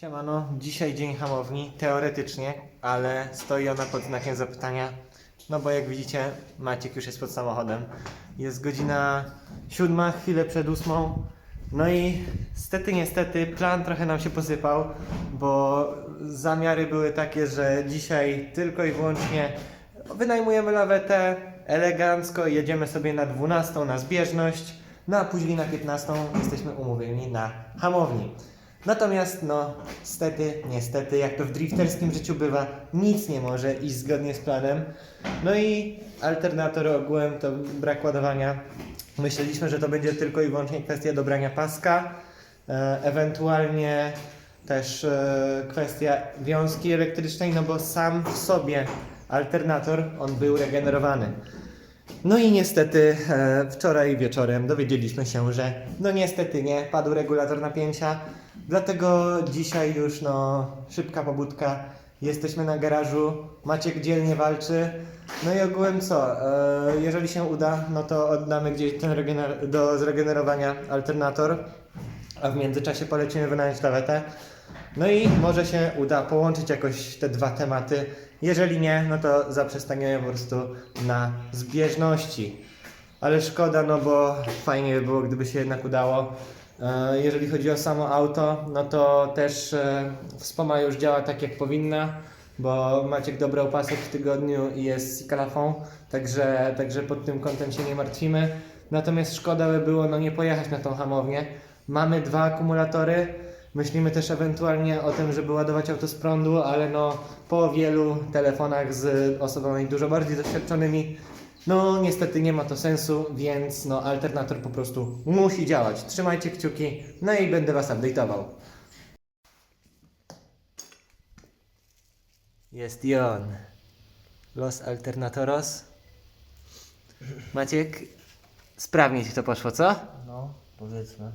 Siemano, dzisiaj dzień hamowni, teoretycznie, ale stoi ona pod znakiem zapytania, no bo jak widzicie, Maciek już jest pod samochodem. Jest godzina siódma, chwilę przed ósmą, no i stety, niestety plan trochę nam się posypał, bo zamiary były takie, że dzisiaj tylko i wyłącznie wynajmujemy lawetę, elegancko jedziemy sobie na 12 na zbieżność, no a później na 15 jesteśmy umówieni na hamowni. Natomiast, no, stety, niestety, jak to w drifterskim życiu bywa, nic nie może iść zgodnie z planem. No i alternator ogółem to brak ładowania. Myśleliśmy, że to będzie tylko i wyłącznie kwestia dobrania paska, e, ewentualnie też e, kwestia wiązki elektrycznej, no bo sam w sobie alternator, on był regenerowany. No i niestety e, wczoraj wieczorem dowiedzieliśmy się, że no niestety nie, padł regulator napięcia, dlatego dzisiaj już no szybka pobudka, jesteśmy na garażu, Maciek dzielnie walczy, no i ogółem co, e, jeżeli się uda, no to oddamy gdzieś ten do zregenerowania alternator, a w międzyczasie polecimy wynająć lawetę. No i może się uda połączyć jakoś te dwa tematy. Jeżeli nie, no to zaprzestaniemy po prostu na zbieżności. Ale szkoda, no bo fajnie by było, gdyby się jednak udało. E, Jeżeli chodzi o samo auto, no to też e, wspoma już działa tak jak powinna, bo Maciek dobrał pasek w tygodniu i jest z kalafą, także, także pod tym kątem się nie martwimy. Natomiast szkoda by było no nie pojechać na tą hamownię. Mamy dwa akumulatory. Myślimy też ewentualnie o tym, żeby ładować auto z prądu, ale no po wielu telefonach z osobami dużo bardziej doświadczonymi, no niestety nie ma to sensu, więc no alternator po prostu musi działać. Trzymajcie kciuki, no i będę Was update'ował. Jest i. Los Alternatoros. Maciek, sprawnie Ci to poszło, co? No, powiedzmy.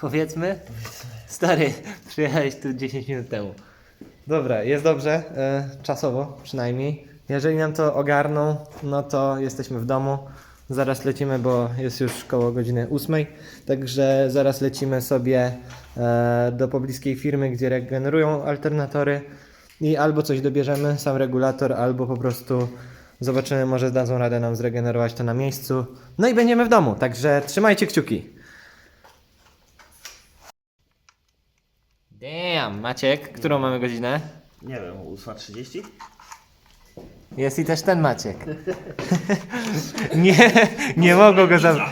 Powiedzmy? Stary, przyjechałeś tu 10 minut temu. Dobra, jest dobrze, e, czasowo przynajmniej. Jeżeli nam to ogarną, no to jesteśmy w domu. Zaraz lecimy, bo jest już koło godziny 8. Także zaraz lecimy sobie e, do pobliskiej firmy, gdzie regenerują alternatory i albo coś dobierzemy, sam regulator, albo po prostu zobaczymy, może dadzą radę nam zregenerować to na miejscu. No i będziemy w domu, także trzymajcie kciuki. Maciek, którą mamy godzinę? Nie wiem, 8.30? Jest i też ten Maciek. nie, nie mogą go za...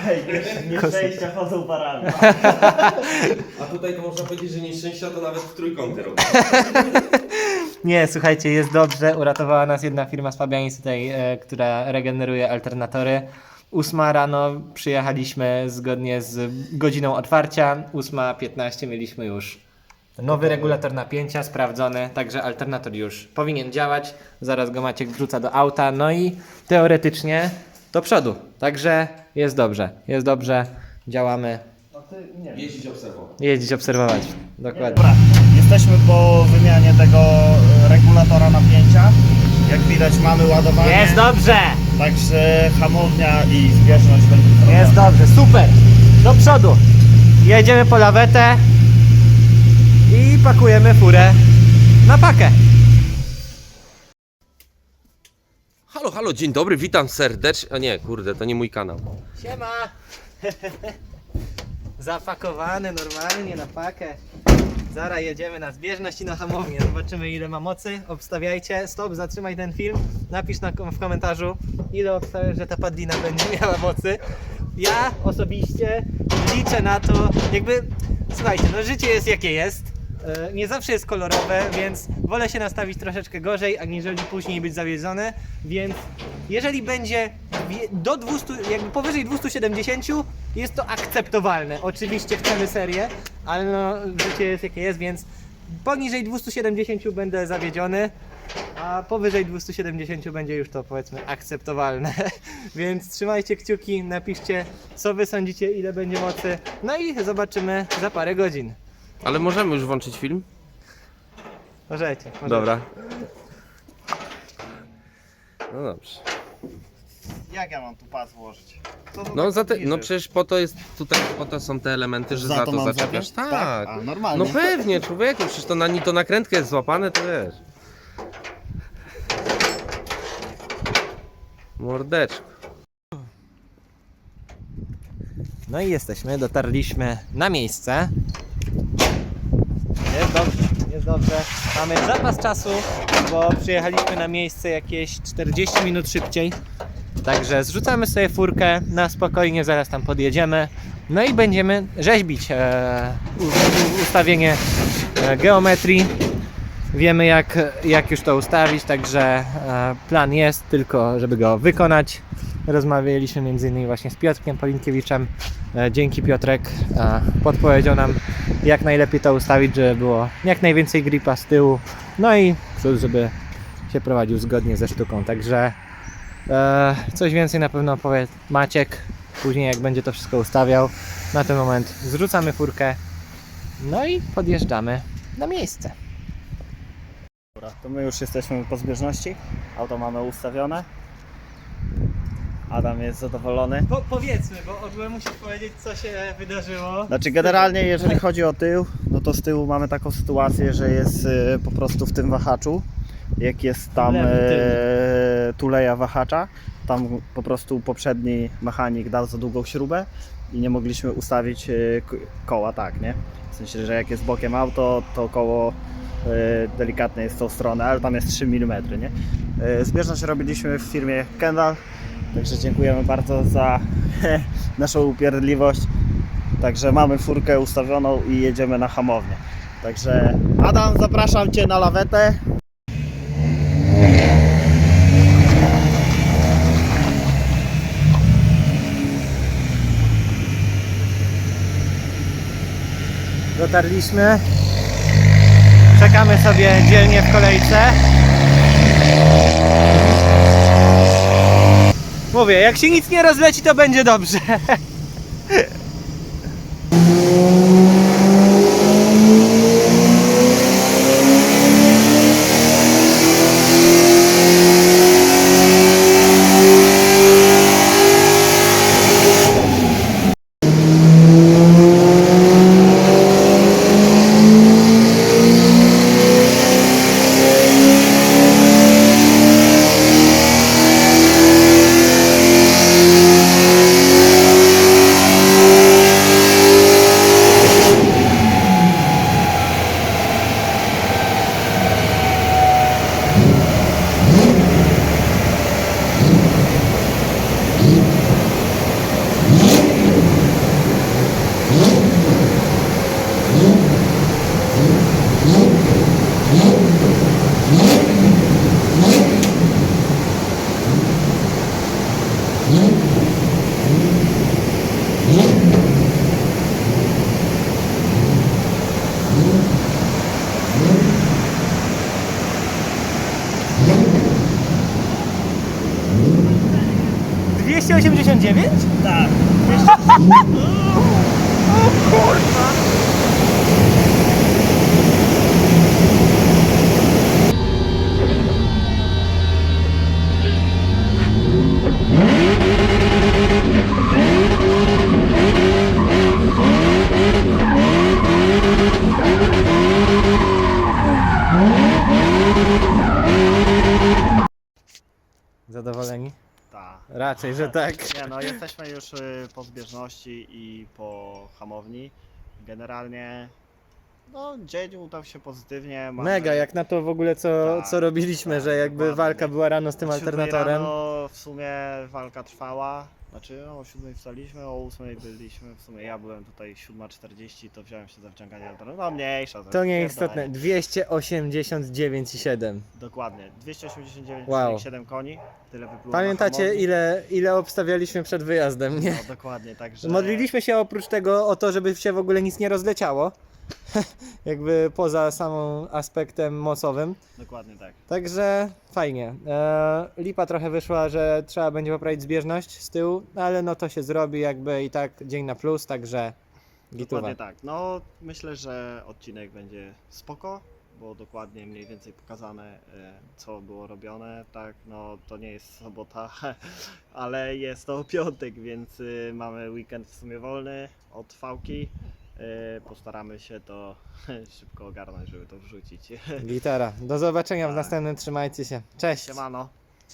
Nieszczęścia chodzą parami. A tutaj to można powiedzieć, że nieszczęścia to nawet w trójkąty robi. Nie, słuchajcie, jest dobrze. Uratowała nas jedna firma z Fabianic tutaj, e, która regeneruje alternatory. Ósma rano przyjechaliśmy zgodnie z godziną otwarcia. Ósma 15 mieliśmy już nowy regulator napięcia sprawdzony, także alternator już powinien działać. Zaraz go Maciek wrzuca do auta, no i teoretycznie do przodu. Także jest dobrze, jest dobrze, działamy. No ty, nie wiem. Jeździć obserwować. Jeździć, obserwować. Dokładnie. Dobra, jesteśmy po wymianie tego e, regulatora napięcia. Jak widać mamy ładowanie. Jest dobrze! Także hamownia i zbieżność będzie. Jest dobrze, super! Do przodu! Jedziemy po lawetę pakujemy furę na pakę. Halo, halo, dzień dobry, witam serdecznie. A nie, kurde, to nie mój kanał. Siema! Zapakowany normalnie na pakę. Zaraz jedziemy na zbieżność i na hamownię. Zobaczymy ile ma mocy. Obstawiajcie. Stop, zatrzymaj ten film. Napisz na, w komentarzu ile obstawiasz, że ta padlina będzie miała mocy. Ja osobiście liczę na to, jakby, słuchajcie, no życie jest jakie jest. E, Nie zawsze jest kolorowe, więc wolę się nastawić troszeczkę gorzej, aniżeli później być zawiedzony. Więc jeżeli będzie do 200, jakby powyżej 270, jest to akceptowalne. Oczywiście chcemy serię, ale no, życie jest jakie jest, więc poniżej 270 będę zawiedziony, a powyżej 270 będzie już to powiedzmy akceptowalne. Więc trzymajcie kciuki, napiszcie co wy sądzicie, ile będzie mocy. No i zobaczymy za parę godzin. Ale możemy już włączyć film? Możecie. możecie. Dobra. No dobrze. Jak ja mam tu pas włożyć? Co No, tak za te, no przecież po to jest tutaj, po to są te elementy, że za, to mam zaczepiasz. zapiąć? Tak. A, normalnie. No pewnie, człowieku, przecież to na, ni- to nakrętkę jest złapane, to wiesz. Mordeczko. No i jesteśmy, dotarliśmy na miejsce. Dobrze. Mamy zapas czasu, bo przyjechaliśmy na miejsce jakieś 40 minut szybciej. Także zrzucamy sobie furkę, na spokojnie zaraz tam podjedziemy. No i będziemy rzeźbić e, ustawienie e, geometrii. Wiemy jak, jak już to ustawić, także e, plan jest tylko, żeby go wykonać. Rozmawialiśmy innymi właśnie z Piotrkiem Polinkiewiczem. E, Dzięki Piotrek e, podpowiedział nam jak najlepiej to ustawić, żeby było jak najwięcej gripa z tyłu, no i przód, żeby się prowadził zgodnie ze sztuką. Także e, coś więcej na pewno powie Maciek później jak będzie to wszystko ustawiał. Na ten moment zrzucamy furkę, no i podjeżdżamy na miejsce. Dobra, to my już jesteśmy po zbieżności. Auto mamy ustawione. Adam jest zadowolony. Po, powiedzmy, bo ogólnie musisz powiedzieć co się wydarzyło. Znaczy generalnie jeżeli chodzi o tył, no to z tyłu mamy taką sytuację, że jest y, po prostu w tym wahaczu, jak jest tam Lewy e, tuleja wahacza, tam po prostu poprzedni mechanik dał za długą śrubę i nie mogliśmy ustawić e, k- koła tak, nie? W sensie, że jak jest bokiem auto, to koło e, delikatne jest w tą stronę, ale tam jest 3 mm, nie? E, Zbieżność robiliśmy w firmie Kendall, także dziękujemy bardzo za naszą upierdliwość. Także mamy furkę ustawioną i jedziemy na hamownię. Także Adam, zapraszam Cię na lawetę. Dotarliśmy. Czekamy sobie dzielnie w kolejce. Mówię, jak się nic nie rozleci, to będzie dobrze. Dwieście osiemdziesiąt dziewięć? Tak. Zadowoleni? Tak. Raczej, że tak. Nie no, jesteśmy już y, po zbieżności i po hamowni. Generalnie no, dzień udał się pozytywnie. Mamy- Mega, jak na to w ogóle co, Tak, co robiliśmy, tak, że jakby dokładnie. walka była rano z tym siódmej alternatorem. Rano w sumie walka trwała. Znaczy no, o 7 wstaliśmy, o 8 byliśmy. W sumie ja byłem tutaj 7.40, to wziąłem się za wciąganie alternatora. No mniejsza. To nieistotne. pierdolenie. 289,7. Dokładnie. 289,7 Wow. koni. Tyle wypłyło na Pamiętacie hamowni. ile, ile obstawialiśmy przed wyjazdem, nie? No dokładnie, także... Modliliśmy się oprócz tego o to, żeby się w ogóle nic nie rozleciało. Jakby poza samym aspektem mocowym. Dokładnie tak. Także fajnie. E, lipa trochę wyszła, że trzeba będzie poprawić zbieżność z tyłu, ale no to się zrobi jakby i tak dzień na plus, także gituwa. Dokładnie tak. No myślę, że odcinek będzie spoko. było dokładnie mniej więcej pokazane, e, co było robione. Tak, no to nie jest sobota, ale jest to piątek, więc y, mamy weekend w sumie wolny od fałki. E, Postaramy się to szybko ogarnąć, żeby to wrzucić. Gitara. Do zobaczenia w Tak. następnym. Trzymajcie się. Cześć. Siemano.